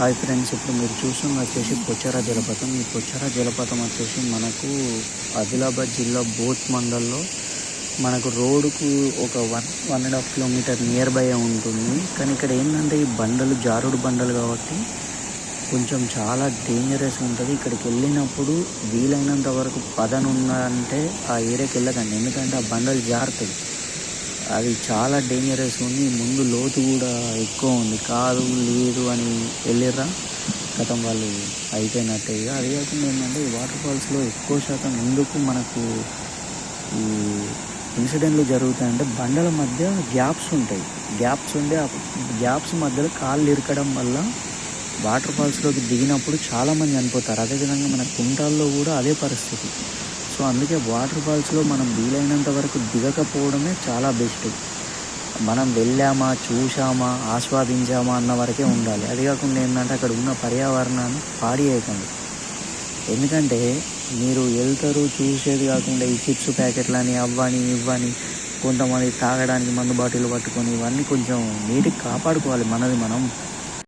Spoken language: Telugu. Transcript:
హాయ్ ఫ్రెండ్స్ ఇప్పుడు మీరు చూస్తుంది వచ్చేసి పొచ్చారా జలపాతం. ఈ పొచ్చారా జలపాతం వచ్చేసి మనకు ఆదిలాబాద్ జిల్లా బోత్ మండల్లో మనకు రోడ్డుకు ఒక one one and half kilometre nearby ఉంటుంది. కానీ ఇక్కడ ఏంటంటే ఈ బండలు జారుడు బండలు కాబట్టి కొంచెం చాలా డేంజరస్ ఉంటుంది. ఇక్కడికి వెళ్ళినప్పుడు వీలైనంత వరకు పదనున్న అంటే ఆ ఏరియాకి వెళ్ళకండి. ఎందుకంటే ఆ బండలు జారుతుంది అది చాలా డేంజరస్ ఉంది. ముందు లోతు కూడా ఎక్కువ ఉంది. కాదు లేదు అని వెళ్ళిర్రా. గతం వాళ్ళు అయిపోయినట్టే. ఇక అది కాకుండా ఏంటంటే ఈ వాటర్ ఫాల్స్లో ఎక్కువ శాతం ఎందుకు మనకు ఈ ఇన్సిడెంట్లు జరుగుతాయంటే బండల మధ్య గ్యాప్స్ ఉంటాయి. గ్యాప్స్ ఉండే గ్యాప్స్ మధ్యలో కాళ్ళు ఇరకడం వల్ల వాటర్ ఫాల్స్లోకి దిగినప్పుడు చాలామంది చనిపోతారు. అదేవిధంగా మన కుంటాల్లో కూడా అదే పరిస్థితి. సో అందుకే వాటర్ ఫాల్స్లో మనం వీలైనంత వరకు దిగకపోవడమే చాలా బెస్ట్. మనం వెళ్ళామా చూసామా ఆస్వాదించామా అన్న వరకే ఉండాలి. అది కాకుండా ఏంటంటే అక్కడ ఉన్న పర్యావరణాన్ని పాడి చేయకండి ఎందుకంటే మీరు వెళ్తారు చూసేది కాకుండా ఈ చిప్స్ ప్యాకెట్లని అవ్వని ఇవ్వని కొంతమంది తాగడానికి మందు బాటిల్ పట్టుకొని ఇవన్నీ కొంచెం నీటికి కాపాడుకోవాలి మనది మనం.